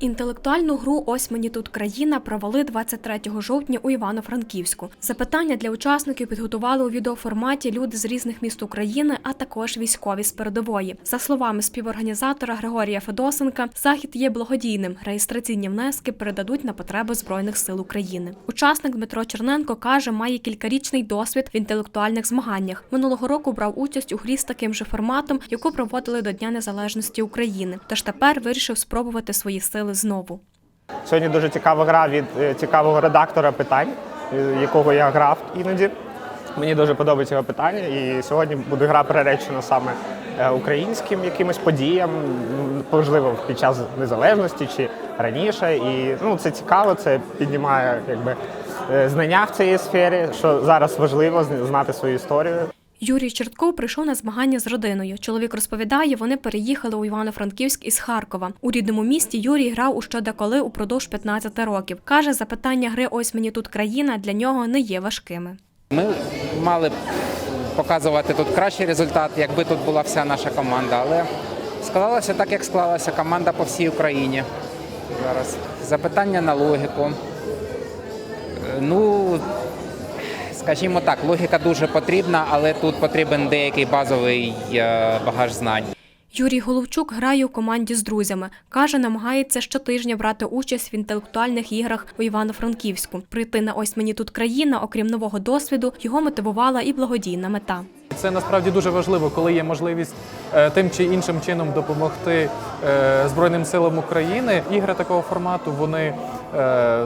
Інтелектуальну гру Ось мені тут країна провели 23 жовтня у Івано-Франківську. Запитання для учасників підготували у відеоформаті люди з різних міст України, а також військові з передової. За словами співорганізатора Григорія Федосенка, захід є благодійним. Реєстраційні внески передадуть на потреби збройних сил України. Учасник Дмитро Черненко каже, має кількарічний досвід в інтелектуальних змаганнях. Минулого року брав участь у грі з таким же форматом, яку проводили до Дня Незалежності України. Тож тепер вирішив спробувати свої сили знову. Сьогодні дуже цікава гра від е, цікавого редактора питань, е, якого я грав іноді. Мені дуже подобається його питання, і сьогодні буде гра приречена саме е, українським якимось подіям, можливо, під час незалежності чи раніше. І ну, це цікаво, це піднімає якби, знання в цій сфері, що зараз важливо зн- знати свою історію. Юрій Чертков прийшов на змагання з родиною. Чоловік розповідає, вони переїхали у Івано-Франківськ із Харкова. У рідному місті Юрій грав у щодеколи упродовж 15 років. Каже, запитання гри Ось мені тут країна для нього не є важкими. Ми мали б показувати тут кращий результат, якби тут була вся наша команда, але склалося так, як склалася команда по всій Україні. Зараз запитання на логіку. Е, Ну, скажімо так, логіка дуже потрібна, але тут потрібен деякий базовий е, багаж знань. Юрій Головчук грає у команді з друзями. Каже, намагається щотижня брати участь в інтелектуальних іграх у Івано-Франківську. Прийти на ось мені тут країна, окрім нового досвіду, його мотивувала і благодійна мета. Це насправді дуже важливо, коли є можливість е, тим чи іншим чином допомогти е, Збройним силам України. Ігри такого формату вони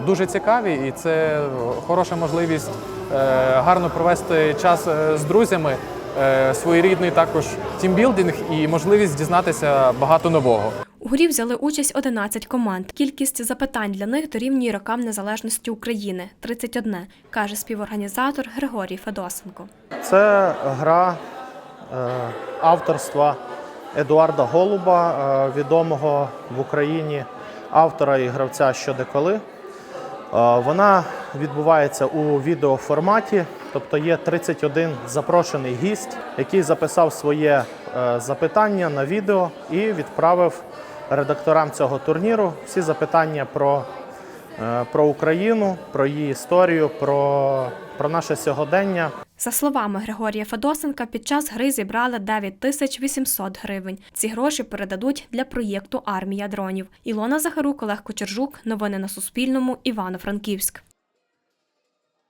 дуже цікаві, і це хороша можливість е, гарно провести час е, з друзями, е, своєрідний також тімбілдинг і можливість дізнатися багато нового. У грі взяли участь 11 команд. Кількість запитань для них дорівнює рокам незалежності України 31, каже співорганізатор Григорій Федосенко. Це гра е, авторства Едуарда Голуба, е, відомого в Україні автора і гравця що де коли. Вона відбувається у відеоформаті, тобто є 31 запрошений гість, який записав своє е, запитання на відео і відправив редакторам цього турніру всі запитання про, про Україну, про її історію, про, про наше сьогодення. За словами Григорія Федосенка, під час гри зібрали 9800 тисяч 800 гривень. Ці гроші передадуть для проєкту Армія дронів. Ілона Захарук, Олег Кочержук. Новини на Суспільному. Івано-Франківськ.